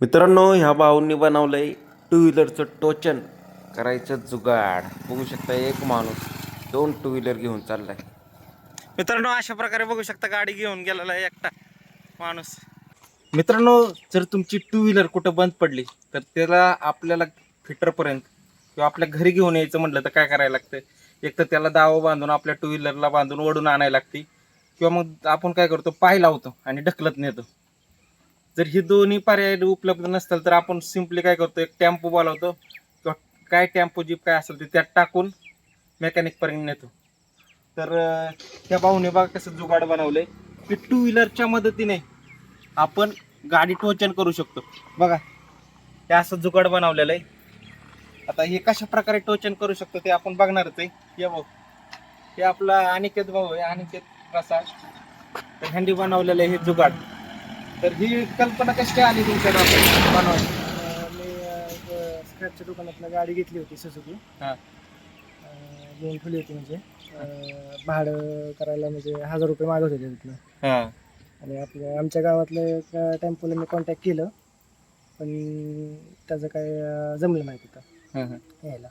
मित्रांनो ह्या भाऊंनी बनवलंय टू व्हीलरचं टोचन. करायचं जुगाड. बघू शकता एक माणूस दोन टू व्हीलर घेऊन चाललाय. मित्रांनो अशा प्रकारे बघू शकता गाडी घेऊन गेलेला आहे एकटा माणूस. मित्रांनो जर तुमची टू व्हीलर कुठं बंद पडली तर त्याला आपल्याला फिटरपर्यंत किंवा आपल्या घरी घेऊन यायचं म्हटलं तर काय करायला लागतं एक तर त्याला दावा बांधून आपल्या टू व्हीलरला बांधून ओढून आणायला लागते. किंवा मग आपण काय करतो पाय लावतो आणि ढकलत नेतो. जर हे दोन्ही पर्याय उपलब्ध नसतील तर आपण सिम्पली काय करतो एक टेम्पो बोलावतो. किंवा काय टेम्पो जीप काय असेल ते त्यात टाकून मेकॅनिकपर्यंत नेतो. तर त्या भाऊने बघा कसं जुगाड बनवलंय. की टू व्हीलरच्या मदतीने आपण गाडी टोचन करू शकतो. बघा हे असं जुगाड बनवलेलं आहे. आता हे कशा प्रकारे टोचन करू शकतो ते आपण बघणारच आहे. या भाऊ हे आपला अनिकेत भाऊ आहे अनिकेत प्रसाद. तर हँडी बनवलेलं आहे हे जुगाड. तर ही कल्पना कशी काय आली बनवायची. अं, मी अं, स्क्रॅपच्या दुकानातनं गाडी घेतली होती सुझुकी हा. अं, घेऊन ठेवली होती म्हणजे. अं, भाडं करायला म्हणजे हजार रुपये मागत होते तिथनं. हा. आणि आपल्या आमच्या गावातलं एका टेम्पोला मी कॉन्टॅक्ट केलं. पण त्याचं काय अं, जमलं नाही तिथं. हा, हा. यायला.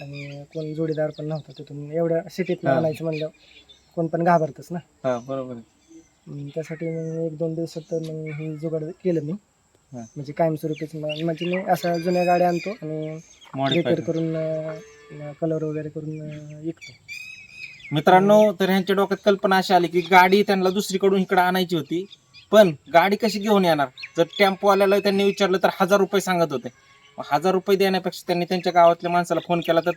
आणि कोण जोडीदार पण नव्हता तिथून. एवढ्या सिटीत हा. आणायचं म्हणलं कोण पण घाबरतच ना. हा बरोबर आहे. मग त्यासाठी मग एक दोन दिवसात मग हे जुगाड केलं मी. हा. म्हणजे कायमस्वरूपीच म- म्हणजे मी अशा जुन्या गाड्या आणतो आणि रिपेअर करून. कलर वगैरे करून अं, विकतो. मित्रांनो तर ह्यांच्या डोक्यात कल्पना अशी आली की गाडी त्यांना दुसरीकडून इकडे आणायची होती. पण गाडी कशी घेऊन येणार? जर टेम्पो आल्याला त्यांनी विचारलं तर हजार रुपये सांगत होते. मग हजार रुपये देण्यापेक्षा त्यांनी त्यांच्या गावातल्या माणसाला फोन केला तर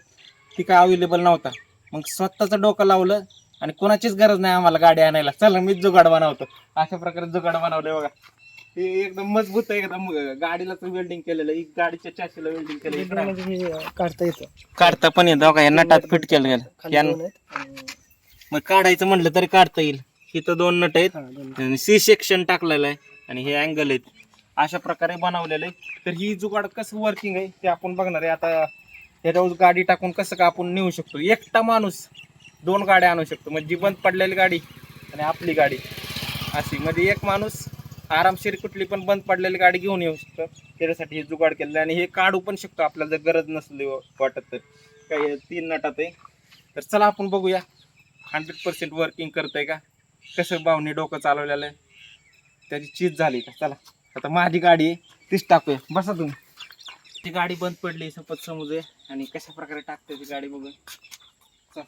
ती काय अवेलेबल नव्हता. मग स्वतःचं डोकं लावलं आणि कोणाचीच गरज नाही आम्हाला गाडी आणायला. चला मीच जुगाड बनवतो. अशा प्रकारे जुगाड बनवलंय बघा. हे एकदम मजबूत आहे एकदम गाडीला वेल्डिंग केलेलं आहे. गाडीच्या चाशीला वेल्डिंग केलेलं म्हणजे हे काढता येतं. काढता पण येतं. बघा या नटात फिट केलं गेलं. खाली या दोन आहेत आणि- मग काढायचं म्हटलं तरी काढता येईल. इथं दोन नट आहेत. हा, दोन. सी सेक्शन टाकलेलं आहे. आणि हे अँगल आहेत. अशा प्रकारे बनवलेलं आहे. तर ही जुगाड कसं वर्किंग आहे ते आपण बघणार आहे. आता याच्यावर गाडी टाकून कसं का आपण नेऊ शकतो? एकटा माणूस दोन गाड्या आणू शकतो. म्हणजे जी बंद पडलेली गाडी आणि आपली गाडी. अशी. म्हणजे एक माणूस आरामशीर कुठली पण बंद पडलेली गाडी घेऊन येऊ शकतो. त्याच्यासाठी हे जुगाड केलेलं आणि हे काढू पण शकतो. आपल्याला जर गरज नसली वाटत तर. काही तीन नटात आहे. तर चला आपण बघूया. हंड्रेड पर्सेंट वर्किंग करतंय का? कसं भावनी डोकं चालवलेलं आहे. त्याची चीज झाली का? चला. आता माझी गाडी आहे. तीच टाकूया. बसा तुम्ही. ती गाडी बंद पडली. सपत समजे आणि कशा प्रकारे टाकते ती गाडी बघून चल.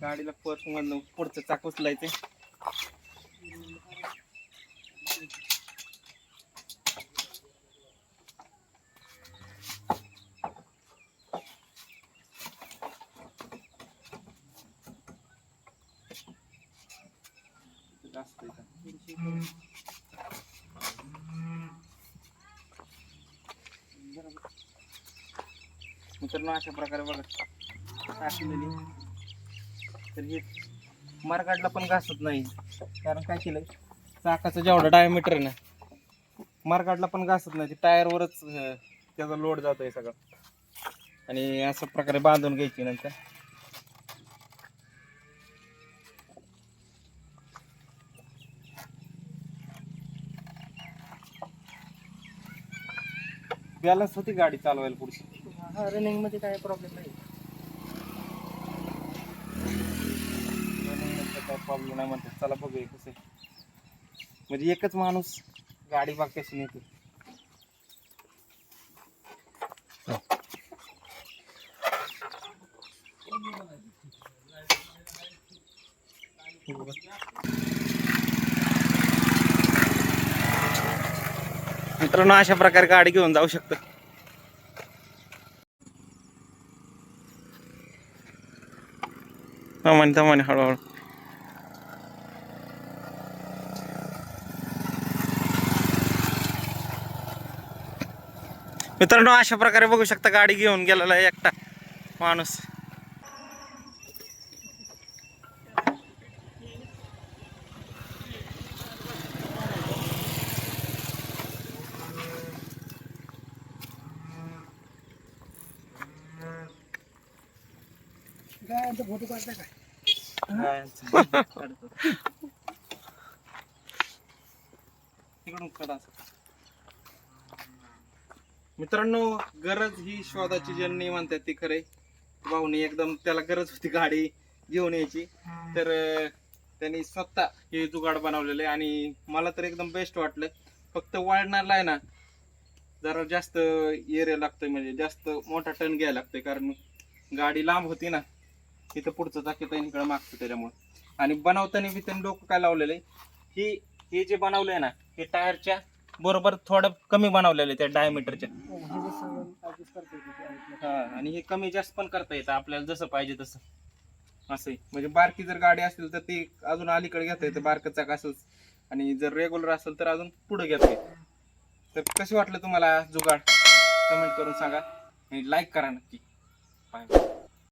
गाडीला पर्स मधनं पुढचं चाक उचलायचे. मित्रांनो अशा प्रकारे बघा. टाकलेली. तर हे मार्गाडला पण घासत नाही. कारण काय केलं चाकाचं जेवढं डायमीटर आहे ना मार्गाडला पण घासत नाही. ते टायरवरच त्याचा लोड जातोय सगळं. आणि अशा प्रकारे बांधून घ्यायची नंतर. बॅलन्स होती गाडी चालवायला पुढची. हा रनिंगमध्ये काय प्रॉब्लेम नाही. काय प्रॉब्लेम नाही म्हणतात. चला बघूया कसं आहे. म्हणजे एकच माणूस गाडी बाग कशी नेते मित्रांनो अशा प्रकारे गाडी घेऊन जाऊ शकतो. म्हणे म्हणे हळूहळू. मित्रांनो अशा प्रकारे बघू शकता गाडी घेऊन गेलेला आहे एकटा माणूस. फोटो काढता काय? तिकडून कडा मित्रांनो गरज ही शोधाची जननी म्हणतात ती खरे भाऊनी एकदम त्याला गरज होती गाडी घेऊन यायची. तर त्यांनी स्वतः हे जुगाड बनवलेले आणि मला तर एकदम बेस्ट वाटलं. फक्त वाढणारला आहे ना जरा जास्त एरिया लागतोय म्हणजे जास्त मोठा टन घ्यायला लागतोय. कारण गाडी लांब होती ना इथं पुढचं चाकी इकडे मागतो त्याच्यामुळे. आणि बनवताना बी त्यांनी डोकं काय लावलेलं आहे ही हे जे बनवलंय ना हे टायरच्या बरोबर थोडं कमी बनवलेलं त्या डायमीटरच्या हे आणि हे कमी जास्त पण करता येतं आपल्याला जसं पाहिजे तसं. असं. म्हणजे बारकी जर गाडी असेल तर ती अजून अलीकडे घेता येतं बारकं चाक असेल आणि जर रेग्युलर असेल तर अजून पुढे घेता येतं. तर कसे वाटलं तुम्हाला जुगाड? कमेंट करून सांगा. आणि लाईक करा नक्की. बाय